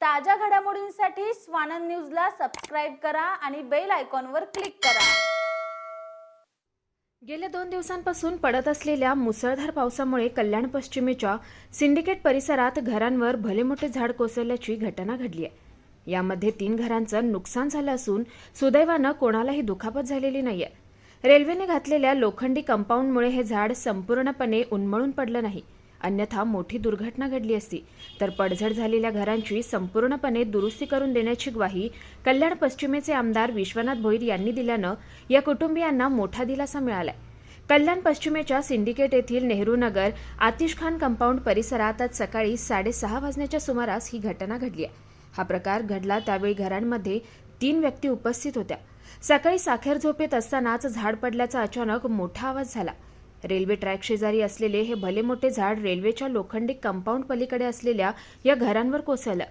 ताज्या घडामोडींसाठी स्वानंद न्यूजला सबस्क्राईब करा आणि बेल आयकॉनवर क्लिक करा. गेल्या दोन दिवसांपासून पडत असलेल्या मुसळधार पावसामुळे कल्याण पश्चिमेच्या सिंडिकेट परिसरात घरांवर भले मोठे झाड कोसळल्याची घटना घडली आहे. यामध्ये तीन घरांचं नुकसान झालं असून सुदैवानं कोणालाही दुखापत झालेली नाहीये. रेल्वेने घातलेल्या लोखंडी कंपाऊंडमुळे हे झाड संपूर्णपणे उन्मळून पडलं नाही. अन्यथा मोठी दुर्घटना घडली असती. तर पडझड झालेल्या घरांची संपूर्णपणे दुरुस्ती करून देण्याची ग्वाही कल्याण पश्चिमेचे आमदार विश्वनाथ भोईर यांनी दिल्यानं या कुटुंबियांना मोठा दिलासा मिळालाय. कल्याण पश्चिमेच्या सिंडिकेट येथील नेहरू नगर कंपाऊंड परिसरात आज सकाळी साडेसहा वाजण्याच्या सुमारास ही घटना घडली आहे. हा प्रकार घडला त्यावेळी घरांमध्ये तीन व्यक्ती उपस्थित होत्या. सकाळी साखर झोपेत असतानाच झाड पडल्याचा अचानक मोठा आवाज झाला. रेल्वे ट्रॅक शेजारी असलेले हे भले मोठे झाड रेल्वेच्या लोखंडी कंपाऊंड पलीकडे असलेल्या या घरांवर कोसळलं.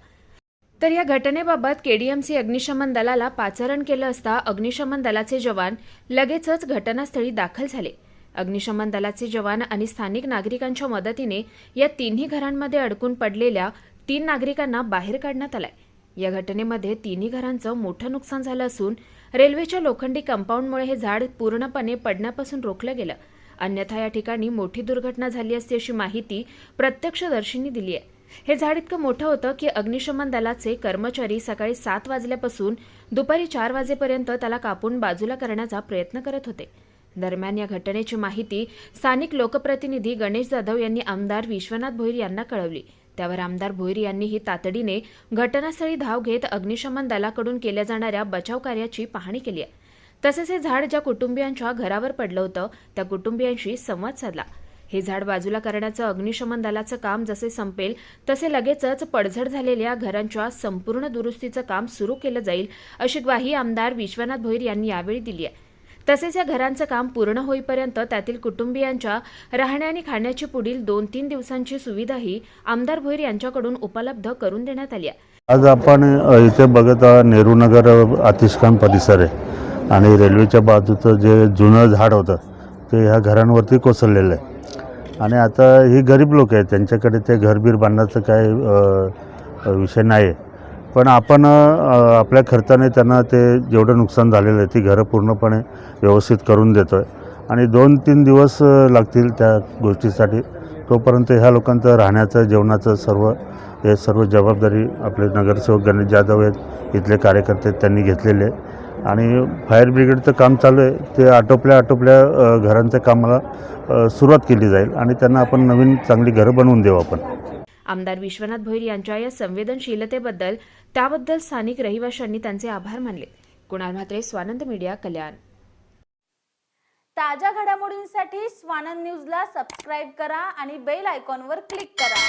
तर या घटनेबाबत केडीएमसी अग्निशमन दलाला पाचारण केलं असता अग्निशमन दलाचे जवान लगेचच घटनास्थळी दाखल झाले. अग्निशमन दलाचे जवान आणि स्थानिक नागरिकांच्या मदतीने या तिन्ही घरांमध्ये अडकून पडलेल्या तीन नागरिकांना बाहेर काढण्यात आलाय. या घटनेमध्ये तिन्ही घरांचं मोठं नुकसान झालं असून रेल्वेच्या लोखंडी कंपाऊंडमुळे हे झाड पूर्णपणे पडण्यापासून रोखलं गेलं. अन्यथा या ठिकाणी मोठी दुर्घटना झाली असती अशी माहिती प्रत्यक्षदर्शींनी दिली आहे. हे झाड इतकं मोठं होतं की अग्निशमन दलाचे कर्मचारी सकाळी सात वाजल्यापासून दुपारी चार वाजेपर्यंत त्याला कापून बाजूला करण्याचा प्रयत्न करत होते. दरम्यान या घटनेची माहिती स्थानिक लोकप्रतिनिधी गणेश जाधव यांनी आमदार विश्वनाथ भोईर यांना कळवली. त्यावर आमदार भोईर यांनीही तातडीने घटनास्थळी धाव घेत अग्निशमन दलाकडून केल्या जाणाऱ्या बचाव कार्याची पाहणी केली आहे. तसेच हे झाड ज्या कुटुंबियांच्या घरावर पडलं होतं त्या कुटुंबियांशी संवाद साधला. हे झाड बाजूला करण्याचं अग्निशमन दलाचं काम जसे संपेल तसे लगेचच पडझड झालेल्या घरांच्या संपूर्ण दुरुस्तीचं काम सुरू केलं जाईल अशी ग्वाही आमदार विश्वनाथ भोईर यांनी यावेळी दिली आहे. तसेच या घरांचं काम पूर्ण होईपर्यंत त्यातील कुटुंबियांच्या राहण्या आणि खाण्याची पुढील दोन तीन दिवसांची सुविधाही आमदार भोईर यांच्याकडून उपलब्ध करून देण्यात आली आहे. आज आपण इथे बघत नेहरू नगर आतिशखान परिसर आहे. आणि रेल्वेच्या बाजूचं जे जुनं झाड होतं ते ह्या घरांवरती कोसळलेलं आहे. आणि आता ही गरीब लोक आहेत त्यांच्याकडे ते घरबीर बांधण्याचं काय विषय नाही आहे पण आपण आपल्या खर्चाने त्यांना ते जेवढं नुकसान झालेलं आहे ती घरं पूर्णपणे व्यवस्थित करून देतो आहे आणि दोन तीन दिवस लागतील त्या गोष्टीसाठी. तोपर्यंत ह्या लोकांचं राहण्याचं जेवणाचं सर्व हे सर्व जबाबदारी आपले नगरसेवक गणेश जाधव आहेत इथले कार्यकर्ते आहेत, त्यांनी घेतलेले आहे. आणि फायर ब्रिगेडचं काम चालू आहे. ते आटोपल्या आटोपल्या घरांच्या कामाला सुरुवात केली जाईल आणि त्यांना आपण नवीन चांगली घरं बनवून देऊ आपण. आमदार विश्वनाथ भोईर यांच्या या संवेदनशीलतेबद्दल त्याबद्दल स्थानिक रहिवाशांनी त्यांचे आभार मानले. कुणाल म्हात्रे स्वानंद मीडिया कल्याण. ताज्या घडामोडींसाठी स्वानंद न्यूजला सबस्क्राईब करा आणि बेल आयकॉनवर क्लिक करा.